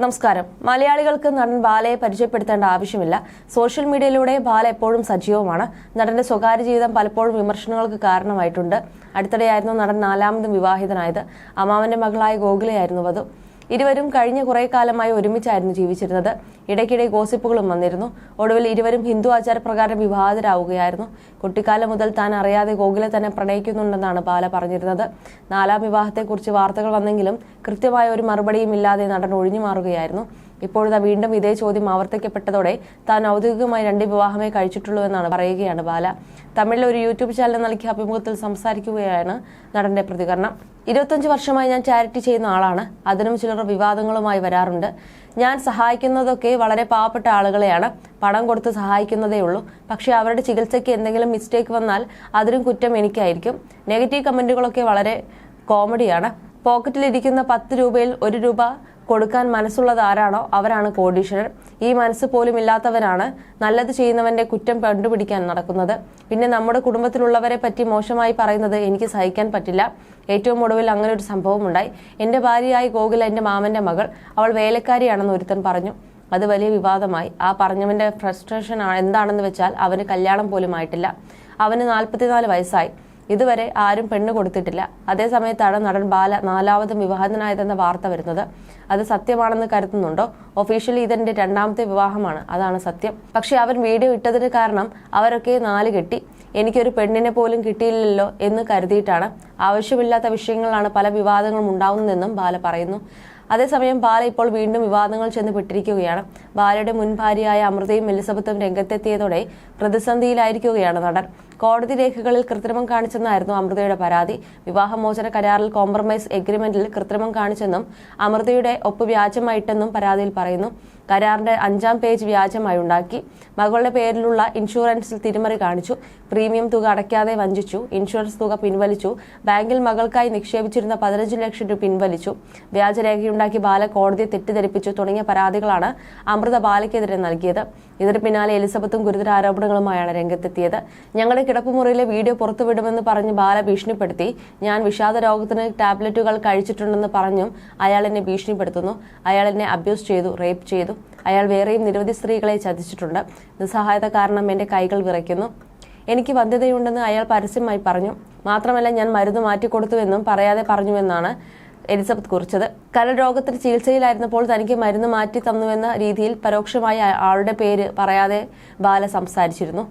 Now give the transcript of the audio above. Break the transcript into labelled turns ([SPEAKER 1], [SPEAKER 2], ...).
[SPEAKER 1] നമസ്കാരം. മലയാളികൾക്ക് നടൻ ബാലയെ പരിചയപ്പെടുത്തേണ്ട ആവശ്യമില്ല. സോഷ്യൽ മീഡിയയിലൂടെ ബാല എപ്പോഴും സജീവമാണ്. നടന്റെ സ്വകാര്യ ജീവിതം പലപ്പോഴും വിമർശനങ്ങൾക്ക് കാരണമായിട്ടുണ്ട്. അടുത്തിടെയായിരുന്നു നടൻ നാലാമതും വിവാഹിതനായത്. അമ്മാവന്റെ മകളായ ഗോകുലയായിരുന്നു വധു. ഇരുവരും കഴിഞ്ഞ കുറെ കാലമായി ഒരുമിച്ചായിരുന്നു ജീവിച്ചിരുന്നത്. ഇടയ്ക്കിടെ ഗോസിപ്പുകളും വന്നിരുന്നു. ഒടുവിൽ ഇരുവരും ഹിന്ദു ആചാരപ്രകാരം വിവാഹിതരാവുകയായിരുന്നു. കുട്ടിക്കാലം മുതൽ താൻ അറിയാതെ ഗോകുലെ തന്നെ പ്രണയിക്കുന്നുണ്ടെന്നാണ് ബാല പറഞ്ഞിരുന്നത്. നാലാം വിവാഹത്തെക്കുറിച്ച് വാർത്തകൾ വന്നെങ്കിലും കൃത്യമായ ഒരു മറുപടിയും ഇല്ലാതെ നടൻ ഒഴിഞ്ഞു മാറുകയായിരുന്നു. ഇപ്പോഴത്തെ വീണ്ടും ഇതേ ചോദ്യം ആവർത്തിക്കപ്പെട്ടതോടെ താൻ ഔദ്യോഗികമായി രണ്ട് വിവാഹമേ കഴിച്ചിട്ടുള്ളൂ എന്നാണ് പറയുകയാണ് ബാല. തമിഴിലെ ഒരു യൂട്യൂബ് ചാനൽ നൽകിയ അഭിമുഖത്തിൽ സംസാരിക്കുകയാണ് നടന്റെ പ്രതികരണം. ഇരുപത്തഞ്ച് വർഷമായി ഞാൻ ചാരിറ്റി ചെയ്യുന്ന ആളാണ്. അതിനും ചിലർ വിവാദങ്ങളുമായി വരാറുണ്ട്. ഞാൻ സഹായിക്കുന്നതൊക്കെ വളരെ പാവപ്പെട്ട ആളുകളെയാണ്. പണം കൊടുത്ത് സഹായിക്കുന്നതേ ഉള്ളൂ. പക്ഷേ അവരുടെ ചികിത്സയ്ക്ക് എന്തെങ്കിലും മിസ്റ്റേക്ക് വന്നാൽ അതിനും കുറ്റം എനിക്കായിരിക്കും. നെഗറ്റീവ് കമന്റുകളൊക്കെ വളരെ കോമഡിയാണ് പോക്കറ്റിലിരിക്കുന്ന പത്ത് രൂപയിൽ ഒരു രൂപ കൊടുക്കാൻ മനസ്സുള്ളത് ആരാണോ അവരാണ് കോടീശ്വരൻ ഈ മനസ്സ് പോലും ഇല്ലാത്തവരാണ് നല്ലത് ചെയ്യുന്നവന്റെ കുറ്റം കണ്ടുപിടിക്കാൻ നടക്കുന്നത്. പിന്നെ നമ്മുടെ കുടുംബത്തിലുള്ളവരെ പറ്റി മോശമായി പറയുന്നത് എനിക്ക് സഹിക്കാൻ പറ്റില്ല. ഏറ്റവും ഒടുവിൽ അങ്ങനെ ഒരു സംഭവം ഉണ്ടായി. എന്റെ ഭാര്യയായി ഗോകുല എന്റെ മാമന്റെ മകൾ അവൾ വേലക്കാരിയാണെന്ന് ഒരുത്തൻ പറഞ്ഞു. അത് വലിയ വിവാദമായി. ആ പറഞ്ഞവന്റെ ഫ്രസ്ട്രേഷൻ എന്താണെന്ന് വെച്ചാൽ അവന് കല്യാണം പോലും ആയിട്ടില്ല അവന് നാൽപ്പത്തിനാല് വയസ്സായി. ഇതുവരെ ആരും പെണ്ണ് കൊടുത്തിട്ടില്ല. അതേ സമയത്താണ് നടൻ ബാല നാലാമതും വിവാഹിതനായതെന്ന വാർത്ത വരുന്നത്. അത് സത്യമാണെന്ന് കരുതുന്നുണ്ടോ? ഒഫീഷ്യലി ഇതെന്റെ രണ്ടാമത്തെ വിവാഹമാണ്. അതാണ് സത്യം. പക്ഷെ അവൻ വീഡിയോ ഇട്ടതിന് കാരണം അവരൊക്കെ നാല് കെട്ടി. എനിക്കൊരു പെണ്ണിനെ പോലും കിട്ടിയില്ലല്ലോ എന്ന് കരുതിയിട്ടാണ് ആവശ്യമില്ലാത്ത വിഷയങ്ങളാണ് പല വിവാദങ്ങളും ഉണ്ടാവുന്നതെന്നും ബാല പറയുന്നു. അതേസമയം ബാല ഇപ്പോൾ വീണ്ടും വിവാദങ്ങൾ ചെന്ന് പെട്ടിരിക്കുകയാണ്. ബാലയുടെ മുൻ ഭാര്യയായ അമൃതയും എലിസബത്തും രംഗത്തെത്തിയതോടെ പ്രതിസന്ധിയിലായിരിക്കുകയാണ് നടൻ. കോടതി രേഖകളിൽ കൃത്രിമം കാണിച്ചെന്നായിരുന്നു അമൃതയുടെ പരാതി. വിവാഹമോചന കരാറിൽ കോംപ്രമൈസ് എഗ്രിമെന്റിൽ കൃത്രിമം കാണിച്ചെന്നും അമൃതയുടെ ഒപ്പ് വ്യാജമായിട്ടെന്നും പരാതിയിൽ പറയുന്നു. കരാറിന്റെ അഞ്ചാം പേജ് വ്യാജമായി ഉണ്ടാക്കി. മകളുടെ പേരിലുള്ള ഇൻഷുറൻസിൽ തിരിമറി കാണിച്ചു. പ്രീമിയം തുക അടയ്ക്കാതെ വഞ്ചിച്ചു. ഇൻഷുറൻസ് തുക പിൻവലിച്ചു. ബാങ്കിൽ മകൾക്കായി നിക്ഷേപിച്ചിരുന്ന പതിനഞ്ച് ലക്ഷം രൂപ പിൻവലിച്ചു. വ്യാജരേഖയുണ്ടാക്കി ബാല കോടതിയെ തെറ്റിദ്ധരിപ്പിച്ചു തുടങ്ങിയ പരാതികളാണ് അമൃത ബാലയ്ക്കെതിരെ നൽകിയത്. ഇതിന് പിന്നാലെ എലിസബത്തും ഗുരുതര ആരോപണങ്ങളുമായാണ് രംഗത്തെത്തിയത്. ഞങ്ങളുടെ കിടപ്പുമുറിയിലെ വീഡിയോ പുറത്തുവിടുമെന്ന് പറഞ്ഞ് ബാല ഭീഷണിപ്പെടുത്തി. ഞാൻ വിഷാദ രോഗത്തിന് ടാബ്ലറ്റുകൾ കഴിച്ചിട്ടുണ്ടെന്ന് പറഞ്ഞും അയാൾ എന്നെ ഭീഷണിപ്പെടുത്തുന്നു. അയാൾ എന്നെ അബ്യൂസ് ചെയ്തു റേപ്പ് ചെയ്തു. അയാൾ വേറെയും നിരവധി സ്ത്രീകളെ ചതിച്ചിട്ടുണ്ട്. നിസ്സഹായത കാരണം എന്റെ കൈകൾ വിറയ്ക്കുന്നു. എനിക്ക് വന്ധ്യതയുണ്ടെന്ന് അയാൾ പരസ്യമായി പറഞ്ഞു. മാത്രമല്ല ഞാൻ മരുന്ന് മാറ്റിക്കൊടുത്തുവെന്നും പറയാതെ പറഞ്ഞുവെന്നാണ് എലിസബത്ത് കുറിച്ചത്. കരൾ രോഗത്തിന് ചികിത്സയിലായിരുന്നപ്പോൾ തനിക്ക് മരുന്ന് മാറ്റി തന്നുവെന്ന രീതിയിൽ പരോക്ഷമായി ആളുടെ പേര് പറയാതെ ബാല സംസാരിച്ചിരുന്നു.